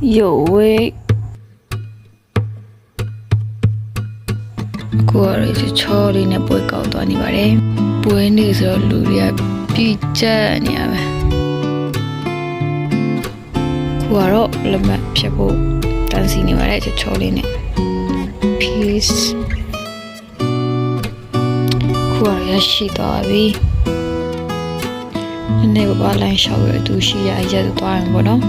Yo wait ကိုရရချောလေးနဲ့ပွဲကောက်သွားနေပါတယ်ပွဲနေဆိုတော့လူတွေကပြည့်ကျက်နေရမယ်ကိုကတော့လက်မဖြတ်ဖို့တန်းစီနေပါတယ်ချောလေးနဲ့ peace ကိုရရရှိသွားပြီနည်းနည်းပါးလိုင်းလျှောက်ရသူရှိရအရက်သွားရင်ပေါ့နော်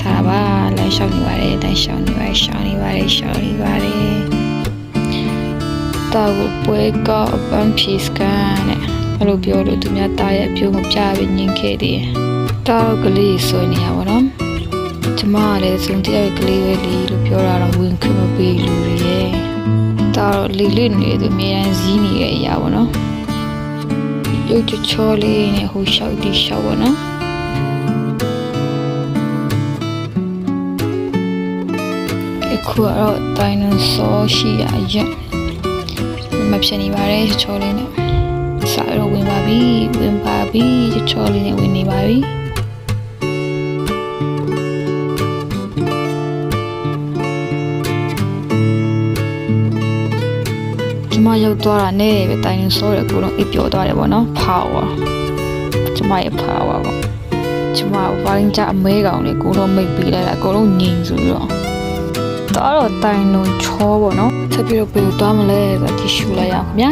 စားပါလိုင်းလျှောက်နေပါတယ်လိုင်းလျှောက်နေပါတယ်ရှောင်းနေပါတယ်ရှောင်းနေပါတယ်တာကိုပွဲကအပန်းဖြေစကန်နဲ့အဲ့လိုပြောလို့သူများတာရဲ့အပြုံးကိုပြပြီးညင်ခဲ့တယ်တာတော့ကလေးဆွေးနေရပါတော့ကျမကလည်းစုံတယောက်ကလေးပဲလီလို့ပြောတာတော့ဝင်ခွင့်မပေးလူတွေရဲ့တာတော့လီလီနေသူအများကြီးဇီးနေတဲ့အရာပေါ့နော်ရုပ်ချချောလေးနဲ့ဟိုရှောက်ဒီရှောက်ပေါ့နော် ခုကတော့တိုင်နန်ဆောရှိရရက်မဖြစ်နေပါတယ်ချောလေးနဲ့စာရောဝင်ပါပြီဝင်ပါပြီချောလေးနဲ့ဝင်နေပါပြီကျမရောက်သွားတာနဲ့ပဲတိုင်နန်ဆောရဲ့အကူလုံးအိပ်ပျော်သွားတယ်ပေါ့နော် power ကျမရဲ့ power ပေါ့ကျမဝိုင်းကြအမဲကောင်လေးကိုတော့မိတ်ပေးလိုက်တာအကုန်လုံးငြိမ်ဆိုပြီးတော့ တော့တော့တိုင်လုံးချောပေါ့နော်ဆက်ပြီးတော့ဘယ်လိုသွားမလဲဆိုတော့ကြည့်ရှုလိုက်ရအောင်ခင်ဗျာ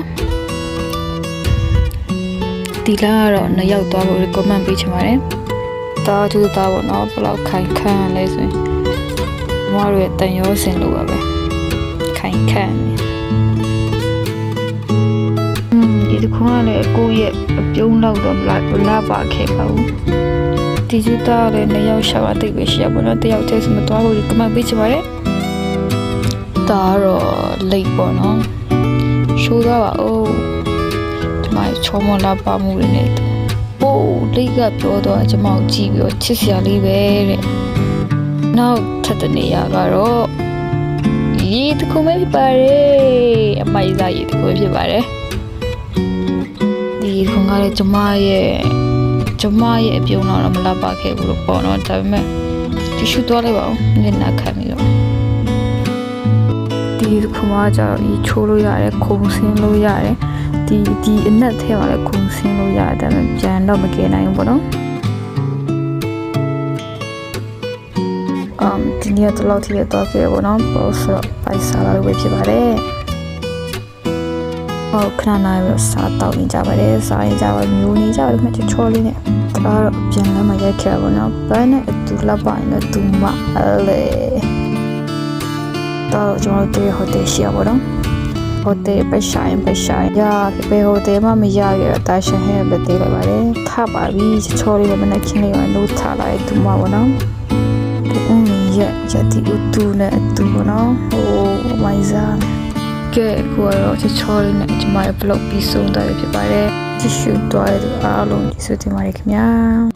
ဒီလာကတော့နှစ်ယောက်သွားဖို့ recommend ပေးချင်ပါတယ်တားသူသားပေါ့နော်ဘယ်လောက်ခိုင်ခန့်လဲဆိုရင်ကျမတို့ရဲ့တန်ရောစင်လိုပါပဲခိုင်ခန့်နေอืมဒီတစ်ခွန်းကလည်းကိုယ့်ရဲ့အပြုံးလောက်တော့မလားမလားပါခဲ့ပါဘူးဒီကျတာလည်းနှစ်ယောက်ရှာပါတိတ်ပဲရှိရပါတော့တယောက်တည်းစမသွားဖို့ recommend ပေးချင်ပါတယ် ဒါကတော့လိတ်ပေါ့နော်ရှိုးသွားပါဦးဒီမှာချောမလာပါမှုတွေနဲ့ပိုးလိတ်ကပြောတော့ကျွန်မကိုကြည့်ပြီးတော့ချစ်စရာလေးပဲတဲ့နောက်ထပ်တဲ့နေရာကတော့ရေတခုပဲဖြစ်ပါတယ်အမိုက်စားရေတခုပဲဖြစ်ပါတယ်ဒီခုကလည်းကျွန်မရဲ့ကျွန်မရဲ့အပြုံးတော့မလာပါခဲ့ဘူးလို့ပေါ့နော်ဒါပေမဲ့တီရှူသွားလိုက်ပါဦးမျက်နှာခံပြီးတော့ ဒီခုမှကျတော့ဒီချိုးလို့ရတယ်ခုံဆင်းလို့ရတယ်ဒီဒီအနက်ထဲမှာလည်းခုံဆင်းလို့ရတယ်ဒါပေမဲ့ကြံတော့မကယ်နိုင်ဘူးပေါ့နော်အမ်ဒီနေ့တော့လောက်ထိရတော့ကြရပေါ့နော်ပို့ဆိုတော့ပိုက်စားလာလို့ပဲဖြစ်ပါတယ်ဟောခဏနာရစားတောက်နေကြပါတယ်စားရင်ကြပါမျိုးနေကြပါမှချောလေးနဲ့ဒါတော့ပြန်လာမှရိုက်ခဲ့ပါပေါ့နော်ဘန်းနဲ့အတူလက်ပါရင်တော့သူမအလေ တော့ကျွန်တော်တို့ဟိုတယ်ရှိရပါတော့ဟိုတယ်ပဲဆိုင်ပဲဆိုင်ရဘယ်ဟိုတယ်မှမရရတာရှင်ဟဲ့ပဲတေးလိုက်ပါတယ်ထပါပြီချောလေးလည်းမနဲ့ခင်းလေးရလို့ထားလိုက်သူမပါတော့ဒီအင်းရရတီဥတူနဲ့အတူပါတော့ဟိုမိုင်းစားကဲကိုရောချောလေးနဲ့ကျွန်မရဲ့ vlog ပြီးဆုံးသွားပြီဖြစ်ပါတယ်ကြည့်ရှုသွားတဲ့အားလုံးကျေးဇူးတင်ပါတယ်ခင်ဗျာ